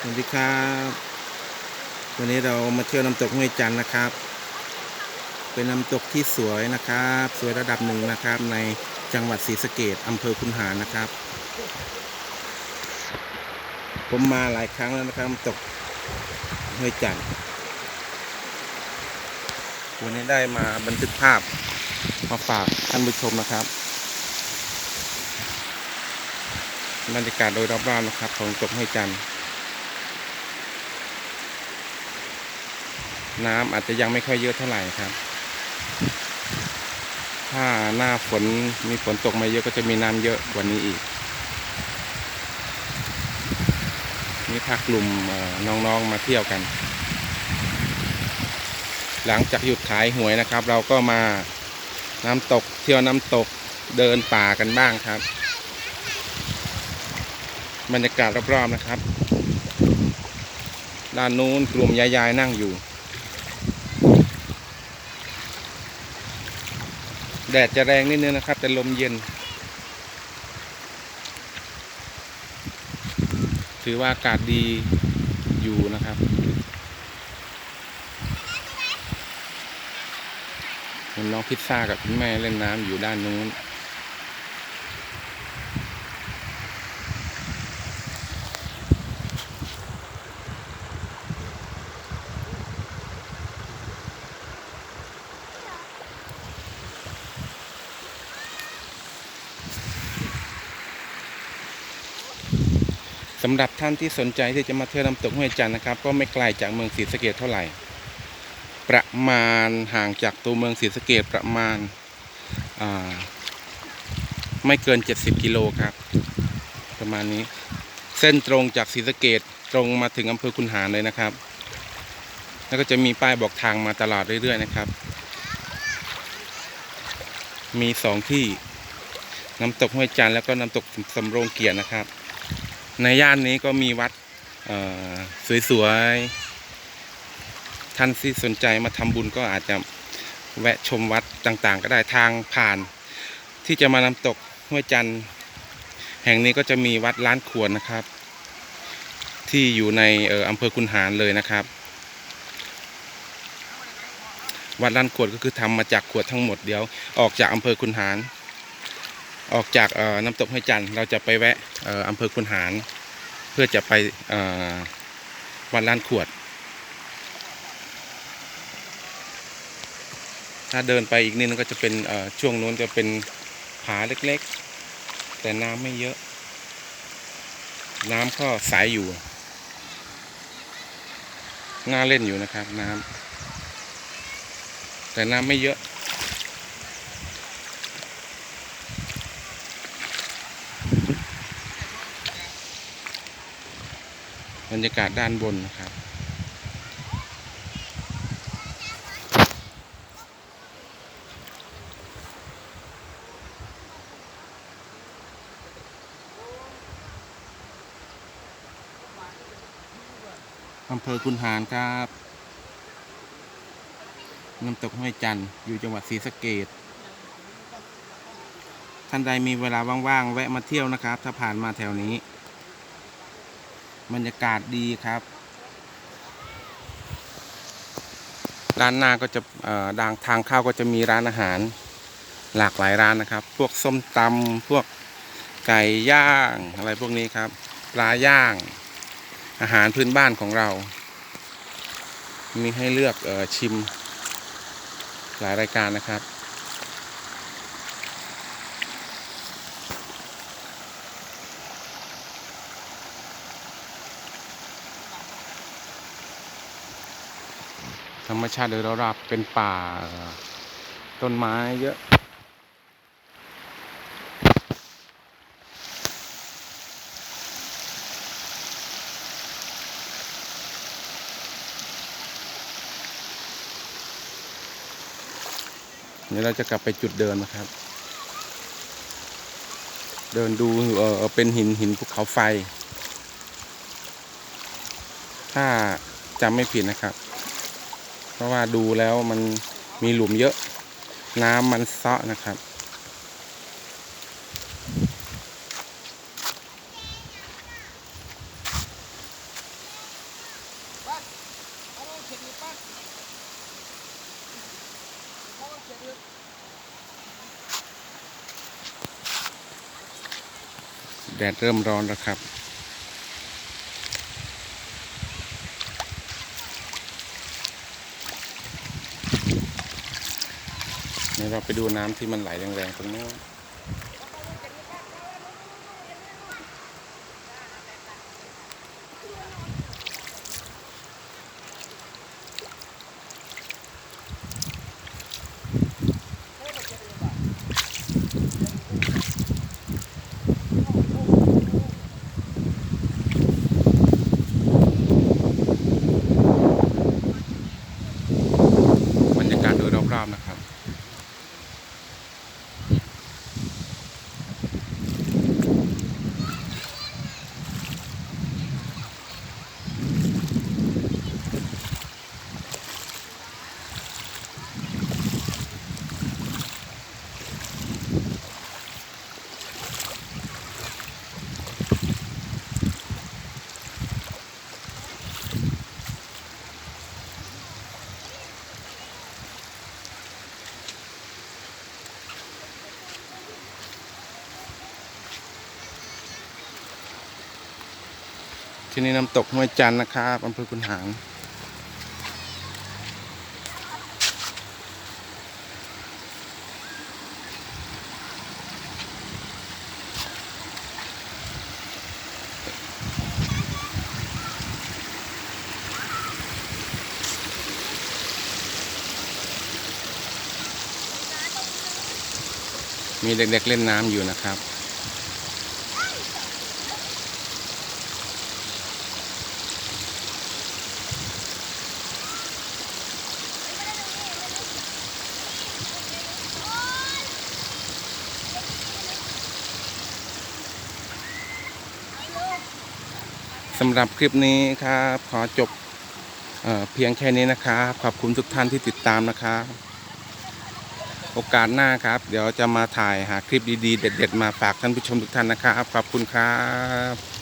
สวัสดีครับ วันนี้เรามาเที่ยวน้ำตกห้วยจันนะครับ เป็นน้ำตกที่สวยนะครับ สวยระดับหนึ่งนะครับ ในจังหวัดศรีสะเกดอำเภอคุนหารนะครับ ผมมาหลายครั้งแล้วนะครับน้ำตกห้วยจันวันนี้ได้มาบันทึกภาพมาฝากท่านผู้ชมนะครับบรรยากาศโดยรอบๆนะครับ ของตกห้วยจันทร์ น้ำอาจจะยังไม่ค่อยเยอะเท่าไหร่ครับ ถ้าหน้าฝนมีฝนตกมาเยอะก็จะมีน้ำเยอะกว่านี้อีก นี่พากลุ่มน้องๆมาเที่ยวกัน หลังจากหยุดขายหวยนะครับ เราก็มาน้ำตกเที่ยวน้ำตกเดินป่ากันบ้างครับ บรรยากาศรอบๆนะครับ ด้านนู้นกลุ่มยายๆนั่งอยู่ แดดจะแรงนิดนึงนะครับ แต่ลมเย็น ถือว่าอากาศดีอยู่นะครับเห็นน้องพิซซ่ากับคุณแม่เล่นน้ำอยู่ด้านนู้นำหรับท่านที่สนใจที่จะมาเที่ยวน้ำตกห้วยจันนะครับ ก็ไม่ไกลจากเมืองศรีสะเกดเท่าไหร่ ประมาณห่างจากตัวเมืองศรีสะเกดประมาณาไม่เกิน 70 กิโลครับ ประมาณนี้ เส้นตรงจากศรีสะเกดตรงมาถึงอำเภอคุนหารเลยนะครับ แล้วก็จะมีป้ายบอกทางมาตลอดเรื่อยๆนะครับ มีสองที่น้ำตกห้วยจันแล้วก็น้ำตกสำโรงเกียรตินะครับ ในย่านนี้ก็มีวัดสวยๆ ท่านที่สนใจมาทำบุญก็อาจจะแวะชมวัดต่างๆ ก็ได้ทางผ่าน ที่จะมาน้ำตกห้วยจันทร์แห่งนี้ก็จะมีวัดล้านขวนนะครับ ที่อยู่ในเอ่ออำเภอคุนหารเลยนะครับ วัดล้านขวดก็คือทำมาจากขวดทั้งหมดเดี๋ยวออกจากอำเภอคุนหาร ออกจากน้ำตกห้วยจันทร์เราจะไปแวะอออำเภอคุนหาร เพื่อจะไปวัดล้านขวด ถ้าเดินไปอีกนิดนึงก็จะเป็นช่วงนู้นจะเป็นผาเล็กๆ แต่น้ำไม่เยอะ น้ำก็ใสอยู่น่าเล่นอยู่นะครับน้ำแต่น้ำไม่เยอะ รรยากาศด้านบนนะครับ อำเภอคุนหารครับน้ำตกห้วยจันทร์อยู่จังหวัดศรีสะเกดท่านใดมีเวลาว่างๆ แวะมาเที่ยวนะครับ ถ้าผ่านมาแถวนี้ บรรยากาศดีครับ ด้านหน้าก็จะดางทางเข้าก็จะมีร้านอาหารหลากหลายร้านนะครับ พวกส้มตำพวกไก่ย่างอะไรพวกนี้ครับ ปลาย่าง อาหารพื้นบ้านของเรา มีให้เลือกออชิมหลายรายการนะครับ ธรรมชาติโดยรอบๆเป็นป่าต้นไม้เยอะ เดี๋ยวเราจะกลับไปจุดเดิมนะครับ เดินดูเออเป็นหินหินภูเขาไฟ ถ้าจำไม่ผิดนะครับ เพราะว่าดูแล้วมันมีหลุมเยอะ น้ำมันซะนะครับ แดดเริ่มร้อนแล้วครับ ดี๋ยวเราไปดูน้ำที่มันไหลแรงๆตรงนี้นบรรยากาศโดยรอบๆนะครับ ที่นี่น้ำตกห้วยจันนะครับอำเภอคุนหางมีเด็กๆเล่นน้ำอยู่นะครับ สำหรับคลิปนี้ครับ ขอจบเอเพียงแค่นี้นะครับ ขอบคุณทุกท่านที่ติดตามนะครับ โอกาสหน้าครับ เดี๋ยวจะมาถ่ายหาคลิปดีๆ เด็ด ๆ มาฝากท่านผู้ชมทุกท่านนะครับ ขอบคุณครับ